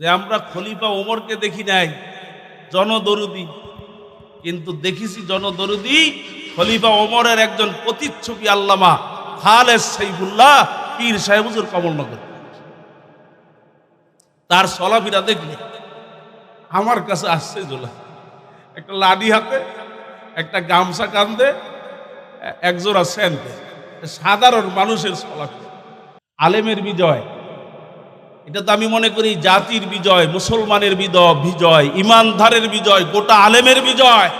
যে আমরা খলিফা ওমরকে দেখি নাই, জনদরুদি। কিন্তু দেখেছি জনদরুদি খলিফা ওমরের একজন প্রতিচ্ছবি আল্লামা খালেদ সাইফুল্লাহ পীর সাহেবুজুর কমলনগর। তার চলাফেরা দেখলে আমার কাছে আসছে জোলা একটা লাডি হাতে, একটা গামছা কান্দে একজোড়া সেন্ট সাধারণ মানুষের চলাফেরা আলেমের বিজয় এটা তো আমি মনে করি জাতির বিজয়, মুসলমানের বিদ- বিজয় ইমানধারের বিজয়, গোটা আলেমের বিজয়।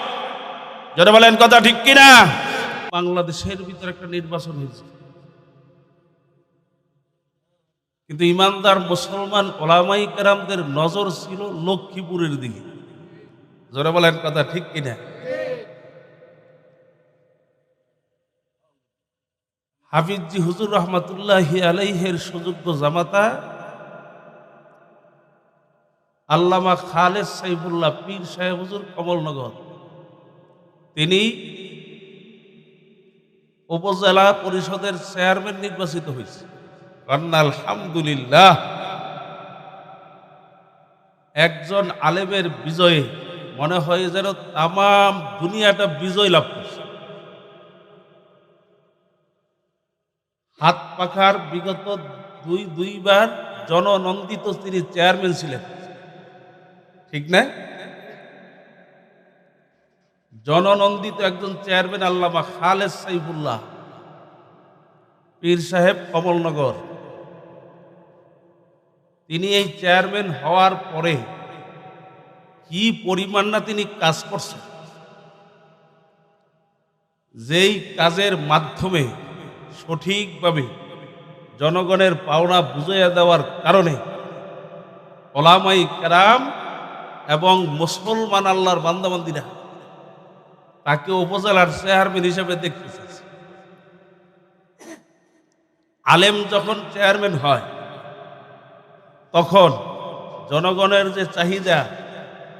যারা বলেন কথা ঠিক কিনা? বাংলাদেশের ভিতরে একটা নির্বাচন হয়েছে। কিন্তু ইমানদার মুসলমান ওলামাই কেরামদের নজর ছিল লক্ষ্মীপুরের দিকে। যারা বলেন কথা ঠিক কিনা? হাফিজি হুজুর রহমাতুল্লাহ আলাইহের সুযোগ্য জামাতা আল্লামা খালেদ সাইফুল্লাহ পীর সাহেব হুজুর কমলনগর। তিনি উপজেলা পরিষদের চেয়ারম্যান নির্বাচিত হয়েছে। আলহামদুলিল্লাহ। একজন আলেমের বিজয়ে মনে হয় যেন তাম দুনিয়াটা বিজয় লাভ করছে। হাত পাখার বিগত দুই, দুইবার জননন্দিত তিনি চেয়ারম্যান ছিলেন। ঠিক না? জননন্দিত একজন চেয়ারম্যান আল্লামা খালেদ সাইফুল্লাহ, পীর সাহেব কমলনগর। তিনি এই চেয়ারম্যান হওয়ার পরে কি পরিমাণ না তিনি কাজ করছেন? যেই কাজের মাধ্যমে সঠিকভাবে জনগণের পাওনা বুঝাইয়া দেওয়ার কারণে ওলামাই কেরাম এবং মুসলমান আল্লাহর বান্দাবান্দিরা তাকে উপজেলার চেয়ারম্যান হিসেবে দেখতেছে আলেম যখন চেয়ারম্যান হয়, তখন জনগণের যে চাহিদা,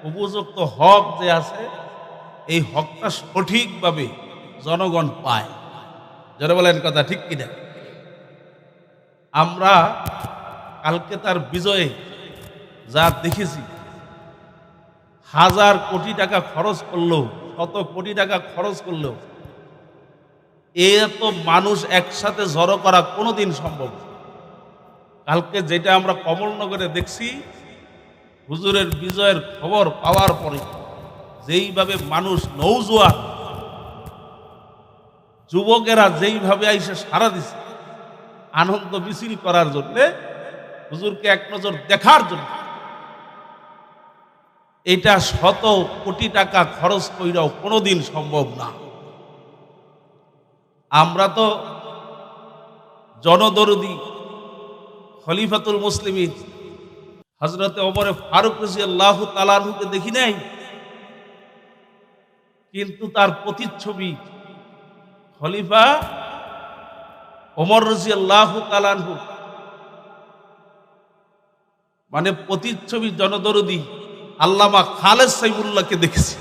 উপযুক্ত হক যে আছে, এই হকটা সঠিকভাবে জনগণ পায়। যারা বলেন কথা ঠিক কিনা? আমরা কালকে তার বিজয়ে যা দেখেছি হাজার কোটি টাকা খরচ করলেও শত কোটি টাকা খরচ করলেও এত মানুষ একসাথে জড়ো করা কোনোদিন সম্ভব না। কালকে যেটা আমরা কমলনগরে দেখছি, হুজুরের বিজয়ের খবর পাওয়ার পরে যেইভাবে মানুষ নৌজোয়া যুবকেরা যেইভাবে আইসে সারা দিছে, আনন্দ মিছিল করার জন্যে হুজুরকে এক নজর দেখার জন্য এটা শত কোটি টাকা খরচ কইরাও কোনোদিন সম্ভব না। আমরা তো জনদরদি, খলিফাতুল মুসলিমিন হজরতে ওমরে ফারুক রাজি আল্লাহ তালাহুকে দেখি নাই? কিন্তু তার প্রতিচ্ছবি, খলিফা ওমর রাজি আল্লাহ তালানহু মানে প্রতিচ্ছবি জনদরদি আল্লামা খালেদ সাইবুল্লাহকে দেখেছি।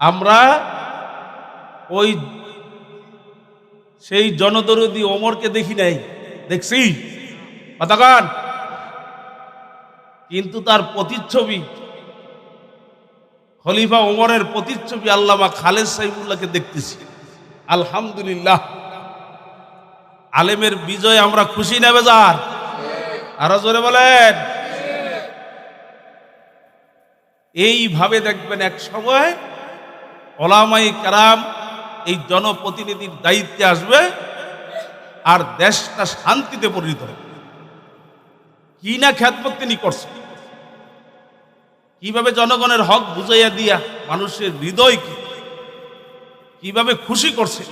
আমরা ওই সেই জনদরদি ওমরকে দেখি নাই। দেখছি? কথাকান কিন্তু তার প্রতিচ্ছবি, খলিফা ওমরের প্রতিচ্ছবি আল্লামা খালেদ সাইবুল্লাহকে দেখতেছি। আলহামদুলিল্লাহ। আলেমের বিজয় আমরা খুশি নেবে যার আরও জোরে বলেন। এইভাবে দেখবেন এক সময় ওলামাই কারাম এই জনপ্রতিনিধির দায়িত্বে আসবে আর দেশটা শান্তিতে পরিণত হবে। কি না খ্যাতমত তিনি করছেন? কীভাবে জনগণের হক বুঝাইয়া দিয়া মানুষের হৃদয়কে কীভাবে খুশি করছে?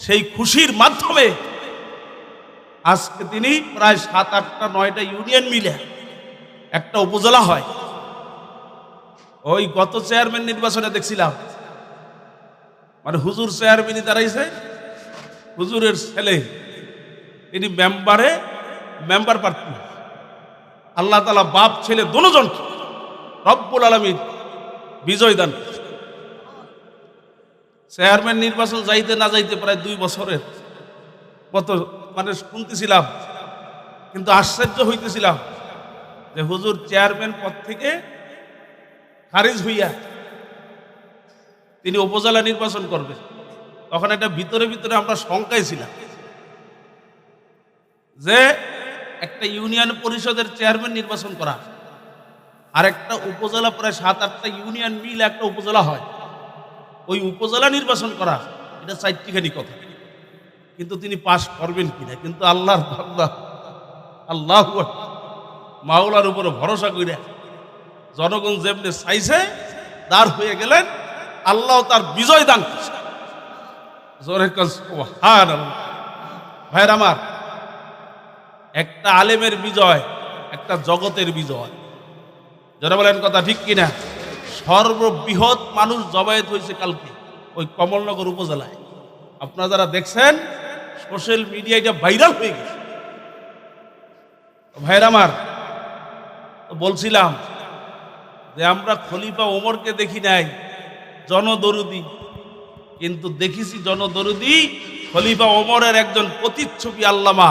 সেই খুশির মাধ্যমে আজকে তিনি প্রায় সাত, আটটা, নয়টা ইউনিয়ন মিলে একটা উপজেলা হয়। ওই গত চেয়ারম্যান নির্বাচনে দেখছিলাম। মানে হুজুর চেয়ারম্যানই দাঁড়াইছে, হুজুরের ছেলে, তিনি মেম্বারে মেম্বার প্রার্থী। আল্লাহ তালা বাপ, ছেলে দুজনকে রব্বুল আলমীর বিজয় দান চেয়ারম্যান নির্বাচন যাইতে না যাইতে প্রায় দুই বছরের কত মানে শুনতেছিলাম, কিন্তু আশ্চর্য হইতেছিলাম যে হুজুর চেয়ারম্যান পদ থেকে খারিজ হইয়া তিনি উপজেলা নির্বাচন করবে। তখন একটা ভিতরে ভিতরে আমরা শঙ্কায় ছিলাম যে একটা ইউনিয়ন পরিষদের চেয়ারম্যান নির্বাচন করা, আর একটা উপজেলা প্রায় সাত আটটা ইউনিয়ন মিল একটা উপজেলা হয়। ওই উপজেলা নির্বাচন করা, এটা চারটিখানি কথা। কিন্তু তিনি পাশ করবেন কিনা? কিন্তু আল্লাহর বান্দা আল্লাহ মাওলার উপরে ভরসা কইরা জনগণ যেমনি চাইছে, দাঁড় হয়ে গেলেন আল্লাহ তার বিজয় দান ভাইয়ের আমার, একটা আলেমের বিজয়, একটা জগতের বিজয়। যারা বলেন কথা ঠিক কিনা? সর্ববৃহৎ মানুষ জবায়েত হয়েছে কালকে, ওই কমলনগর উপজেলায়। আপনারা যারা দেখছেন সোশ্যাল মিডিয়ায় এটা ভাইরাল হয়ে গেছে। ভাইয়ের আমার বলছিলাম যে আমরা খলিফা ওমরকে দেখি নাই, জনদরুদি। কিন্তু দেখেছি জনদরুদি খলিফা ওমরের একজন প্রতিচ্ছবি আল্লামা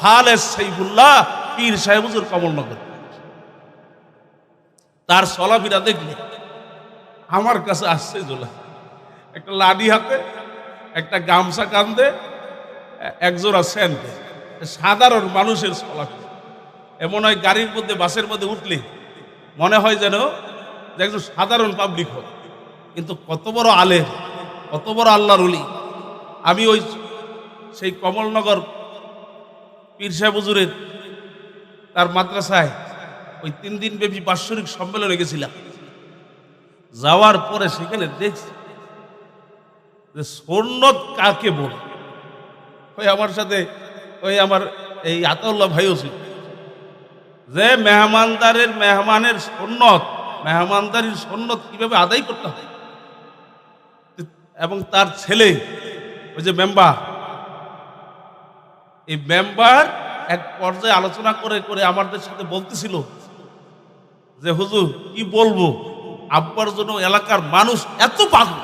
খালেদ সাইফুল্লাহ পীর সাহেবুজুর কমলনগর। তার চলাফেরা দেখলে আমার কাছে আসছে জোলা একটা লাডি হাতে, একটা গামছা কান্দে একজোড়া সেন্টে সাধারণ মানুষের চলাফেরা এমন হয় গাড়ির মধ্যে, বাসের মধ্যে উঠলে মনে হয় যেন যে একজন সাধারণ পাবলিক হয় কিন্তু কত বড় আলে কত বড় আল্লাহর উলি আমি ওই সেই কমলনগর পীর সাহেব হুজুরের তার মাদ্রাসায় ওই তিন দিন ব্যাপী বাৎসরিক সম্মেলনে গেছিলাম। যাওয়ার পরে সেখানে দেখছি যে সন্ন্যত কাকে বলে? ওই আমার সাথে, ওই আমার এই আতাউল্লাহ ভাইও ছিল যে মেহমানদারের, মেহমানের সন্ন্যত মেহমানদারির সন্ন্যত কীভাবে আদায় করতে হয়? এবং তার ছেলে, ওই যে মেম্বার, এই মেম্বার এক পর্যায়ে আলোচনা করে করে আমাদের সাথে বলতেছিল যে, হুজুর, কি বলব? আব্বার জন্য এলাকার মানুষ এত পাগল।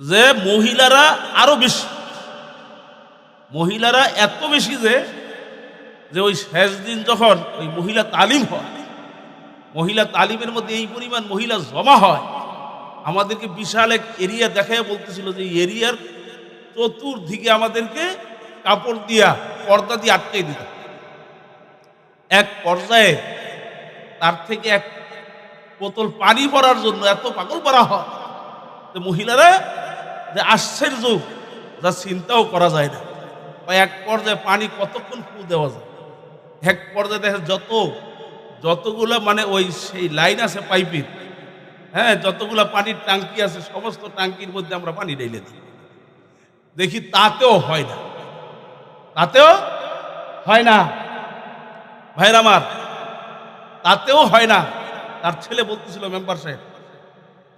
যে মহিলারা আরও বেশি, মহিলারা এত বেশি যে যে ওই শেষ দিন যখন ওই মহিলা তালিম হয়, মহিলা তালিমের মধ্যে এই পরিমাণ মহিলা জমা হয়, আমাদেরকে বিশাল এক এরিয়া দেখায় বলতেছিল যে এরিয়ার চতুর্দিকে আমাদেরকে কাপড় দিয়া, পর্দা দিয়ে আটকে দিত। এক পর্যায়ে তার থেকে এক বোতল পানি ভরার জন্য এত পাগল করা হয় মহিলারা আশ্চর্য, যা চিন্তাও করা যায় না। এক পর্যায়ে পানি কতক্ষণ ফু দেওয়া যায়? এক পর্যায়ে দেখে যত, যতগুলো মানে ওই সেই লাইন আছে পাইপের হ্যাঁ যতগুলো পানির টাঙ্কি আছে, সমস্ত টাঙ্কির মধ্যে আমরা পানি ঢেলে দিই। দেখি তাতেও হয় না। তাতেও হয় না। ভাইর আমার, তাতেও হয় না। তার ছেলে বলতেছিল, মেম্বার সাহেব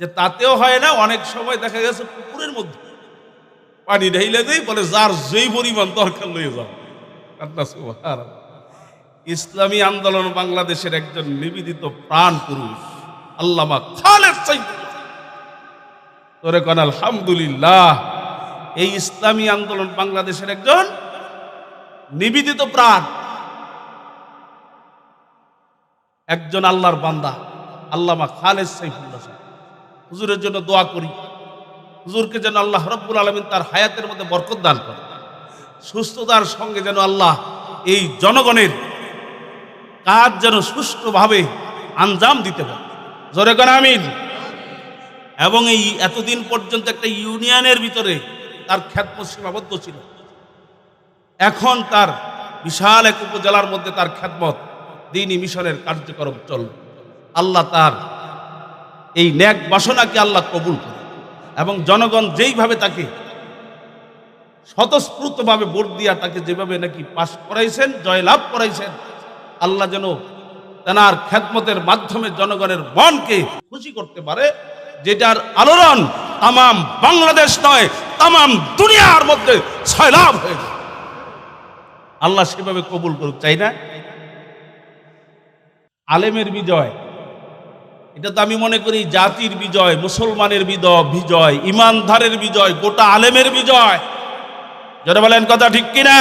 যে তাতেও হয় না, অনেক সময় দেখা গেছে পুকুরের মধ্যে। পানি ঢেলে দেই, বলে যার যেই পরিমাণ দরকার লয়ে যাও। ইসলামী আন্দোলন বাংলাদেশের একজন নিবেদিত প্রাণ পুরুষ, আল্লামা খালেদ তোরে কন, আলহামদুলিল্লাহ, এই ইসলামী আন্দোলন বাংলাদেশের একজন নিবেদিত প্রাণ। একজন আল্লাহর বান্দা, আল্লামা খালেদ সাইফুল্লাহ। হুজুরের জন্য দোয়া করি। হুজুরকে যেন আল্লাহ রব্বুল আলমিন তার হায়াতের মধ্যে বরকত দান করে সুস্থতার সঙ্গে যেন আল্লাহ এই জনগণের কাজ যেন সুষ্ঠুভাবে আঞ্জাম দিতে পারে। জোরে কন, আমিন। এবং এই এতদিন পর্যন্ত একটা ইউনিয়নের ভিতরে তার খ্যাতমত সীমাবদ্ধ ছিল। এখন তার বিশাল এক উপজেলার মধ্যে তার খ্যাতমত দিনই মিশনের কার্যক্রম চল আল্লাহ তার এই ন্যাক বাসনাকে আল্লাহ কবুল করে এবং জনগণ যেইভাবে তাকে স্বতঃস্ফূর্তভাবে ভোট দিয়া তাকে যেভাবে নাকি পাশ করাইছেন, জয়লাভ করাইছেন, আল্লাহ যেন তেনার খ্যাতমতের মাধ্যমে জনগণের মনকে খুশি করতে পারে, যেটার আলোড়ন তামাম বাংলাদেশ নয়, তামাম দুনিয়ার মধ্যে ছয়লাভ হয়ে। আল্লাহ সেভাবে কবুল করুক চাই না আলেমের বিজয় এটা তো আমি মনে করি জাতির বিজয়, মুসলমানের বিজয় বিজয় ইমানধারের বিজয়, গোটা আলেমের বিজয়। যারা বলেন কথা ঠিক কিনা?